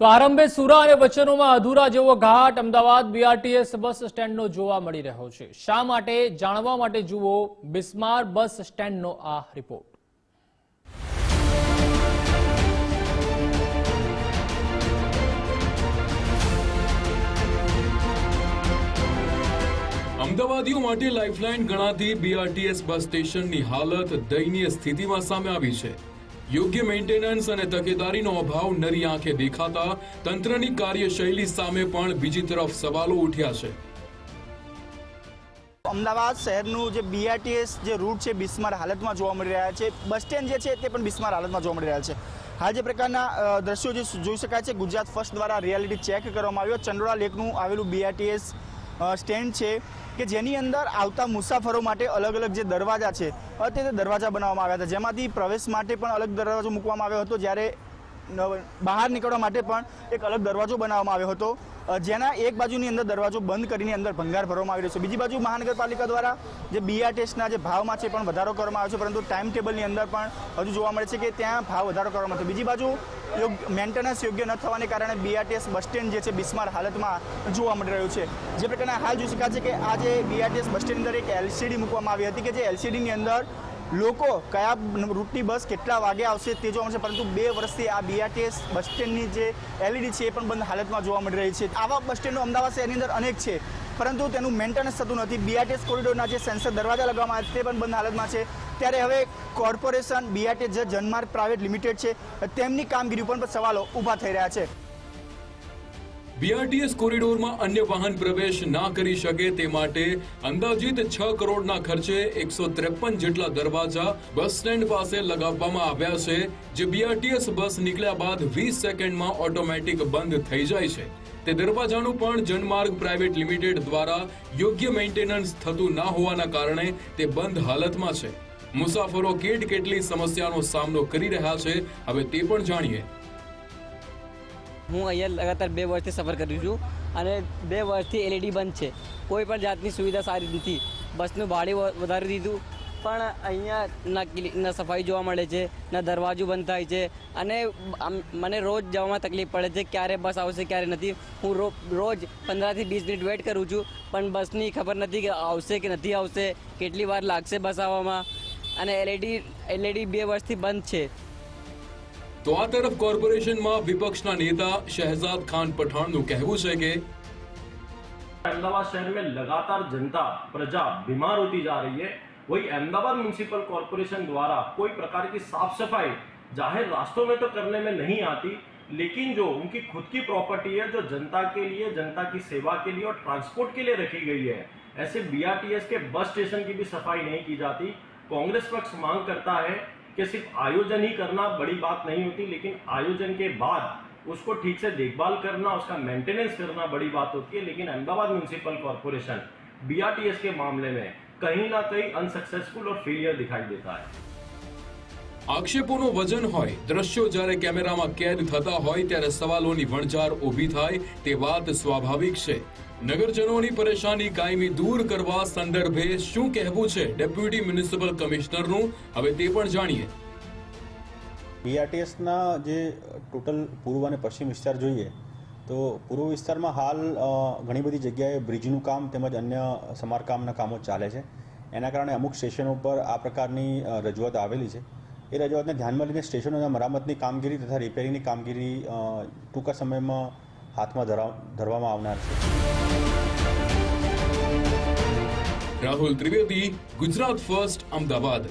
તો આરંભે સુરા અને વચનોમાં અધૂરા જેવો ઘાટ અમદાવાદ બીઆરટીએસ બસ સ્ટેન્ડનો જોવા મળી રહ્યો છે. શા માટે? જાણવા માટે જુઓ બિસ્માર બસ સ્ટેન્ડનો આ રિપોર્ટ. અમદાવાદીઓ માટે લાઇફલાઇન ગણાતી બીઆરટીએસ બસ સ્ટેશનની હાલત દયનીય સ્થિતિમાં સામે આવી છે. યોગ્ય મેન્ટેનન્સ અને તકેદારીનો અભાવ નરી આંખે દેખાતા તંત્રની કાર્યશૈલી સામે પણ બીજી તરફ સવાલો ઉઠ્યા છે. અમદાવાદ શહેરનું જે બીઆરટીએસ જે રૂટ છે, બિસ્માર હાલતમાં જોવા મળી રહ્યા છે. બસ સ્ટેન્ડ જે છે, તે પણ બિસ્માર હાલતમાં જોવા મળી રહ્યા છે. હાલ જે પ્રકારના દ્રશ્યો જે જોઈ શકાય છે, ગુજરાત ફર્સ્ટ દ્વારા રિયાલિટી ચેક કરવામાં આવ્યો. ચંડોળા લેકનું આવેલું બીઆરટીએસ સ્ટેન્ડ છે કે જેની અંદર આવતા મુસાફરો માટે અલગ અલગ જે દરવાજા છે તે દરવાજા બનાવવામાં આવ્યા હતા. જેમાંથી પ્રવેશ માટે પણ અલગ દરવાજો મૂકવામાં આવ્યો હતો. જ્યારે બહાર નીકળવા માટે પણ એક અલગ દરવાજો બનાવવામાં આવ્યો હતો. જેના એક બાજુની અંદર દરવાજો બંધ કરીને અંદર ભંગાર ભરવામાં આવી રહ્યો છે. બીજી બાજુ મહાનગરપાલિકા દ્વારા જે બીઆરટીએસના જે ભાવમાં છે પણ વધારો કરવામાં આવ્યો છે, પરંતુ ટાઈમ ટેબલની અંદર પણ હજુ જોવા મળે છે કે ત્યાં ભાવ વધારો કરવામાં આવ્યો બીજી બાજુ યોગ મેન્ટેનન્સ યોગ્ય ન થવાને કારણે બીઆરટીએસ બસ સ્ટેન્ડ જે છે બિસ્માર હાલતમાં જોવા મળી રહ્યું છે. જે પ્રકારના હાલ જોઈ શકાય છે કે આ જે બીઆરટીએસ બસ સ્ટેન્ડ અંદર એક એલસીડી મૂકવામાં આવી હતી કે જે એલસીડીની અંદર લોકો કયા રૂટની બસ કેટલા વાગે આવશે તે જોવા મળશે, પરંતુ બે વર્ષથી આ બીઆરટીએસ બસ સ્ટેન્ડની જે એલઈડી છે એ પણ બંધ હાલતમાં જોવા મળી રહી છે. આવા બસ સ્ટેન્ડો અમદાવાદ શહેરની અંદર અનેક છે, પરંતુ તેનું મેન્ટેનન્સ થતું નથી. બીઆરટીએસ કોરિડોરના જે સેન્સર દરવાજા લગાવવામાં આવે તે પણ બંધ હાલતમાં છે. ત્યારે હવે કોર્પોરેશન બીઆરટીએસ જે જનમાર્ગ પ્રાઇવેટ લિમિટેડ છે, તેમની કામગીરી ઉપર પણ સવાલો ઊભા થઈ રહ્યા છે. બીઆરટીએસ કોરિડોરમાં અન્ય વાહન પ્રવેશ ના કરી શકે તે માટે અંદાજિત છ કરોડના ખર્ચે એકસો ત્રેપન જેટલા દરવાજા બસ સ્ટેન્ડ પાસે લગાવવામાં આવ્યા છે, જે બીઆરટીએસ બસ નીકળ્યા બાદ વીસ સેકન્ડમાં ઓટોમેટિક બંધ થઈ જાય છે. તે દરવાજાનું પણ જનમાર્ગ પ્રાઇવેટ લિમિટેડ દ્વારા યોગ્ય મેન્ટેનન્સ થતું ના હોવાના કારણે તે બંધ હાલતમાં છે. મુસાફરો કેટ કેટલી સમસ્યાનો સામનો કરી રહ્યા છે, હવે તે પણ જાણીએ. હું અહીંયા લગાતાર બે વર્ષથી સફર કરું છું અને બે વર્ષથી એલઈડી બંધ છે. કોઈ પણ જાતની સુવિધા સારી નથી. બસનું ભાડે વધારી દીધું. પણ અહીંયા ના સફાઈ જોવા મળે છે, ના દરવાજો બંધ થાય છે અને મને રોજ જવામાં તકલીફ પડે છે ક્યારે બસ આવશે, ક્યારે નથી. હું રો, રોજ પંદરથી વીસ મિનિટ વેઇટ કરું છું, પણ બસની ખબર નથી કે આવશે કે નથી આવશે, કેટલી વાર લાગશે બસ આવવામાં. અને એલઈડી એલઈડી બે વર્ષથી બંધ છે. તો આ તરફ કોર્પોરેશનમાં વિપક્ષના નેતા શહેજાદ ખાન પઠાણનું કહેવું છે કે अहमदाबाद शहर में लगातार जनता प्रजा बीमार होती जा रही है वही अहमदाबाद म्यूनिसिपल कॉरपोरेशन द्वारा कोई प्रकार की साफ सफाई जाहिर रास्तों में तो करने में नहीं आती लेकिन जो उनकी खुद की प्रॉपर्टी है जो जनता के लिए जनता की सेवा के लिए और ट्रांसपोर्ट के लिए रखी गई है ऐसे बीआरटीएस के बस स्टेशन की भी सफाई नहीं की जाती कांग्रेस पक्ष मांग करता है कि सिर्फ आयोजन ही करना बड़ी बात नहीं होती लेकिन आयोजन के बाद उसको ठीक से देखभाल करना उसका मेंटेनेंस करना बड़ी बात होती है लेकिन अहमदाबाद म्यूनिसिपल कॉरपोरेशन बीआरटीएस के मामले में कहीं ना कहीं अनसक्सेसफुल और फेलियर दिखाई देता है આક્ષેપોનું વજન હોય દ્રશ્યો જ્યારે કેમેરામાં કેદ થતા હોય ત્યારે સવાલોની વણઝાર ઊભી થાય તે વાત સ્વાભાવિક છે નગરજનોની પરેશાની કાયમી દૂર કરવા સંદર્ભે શું કહેવું છે ડેપ્યુટી મ્યુનિસિપલ કમિશનરનું? હવે તે પણ જાણીએ. બીઆરટીએસના જે ટોટલ પૂર્વ અને પશ્ચિમ વિસ્તાર જોઈએ, તો પૂર્વ વિસ્તારમાં હાલ ઘણી બધી જગ્યાએ બ્રિજનું કામ તેમજ અન્ય સમારકામના કામો ચાલે છે. એના કારણે અમુક સ્ટેશનો પર આ પ્રકારની રજૂઆત આવેલી છે. એ રજૂઆતને ધ્યાનમાં લઈને સ્ટેશનોના મરામતની કામગીરી તથા રિપેરિંગની કામગીરી ટૂંકા સમયમાં હાથમાં ધરા ધરવામાં આવનાર છે. રાહુલ ત્રિવેદી ગુજરાત ફર્સ્ટ અમદાવાદ.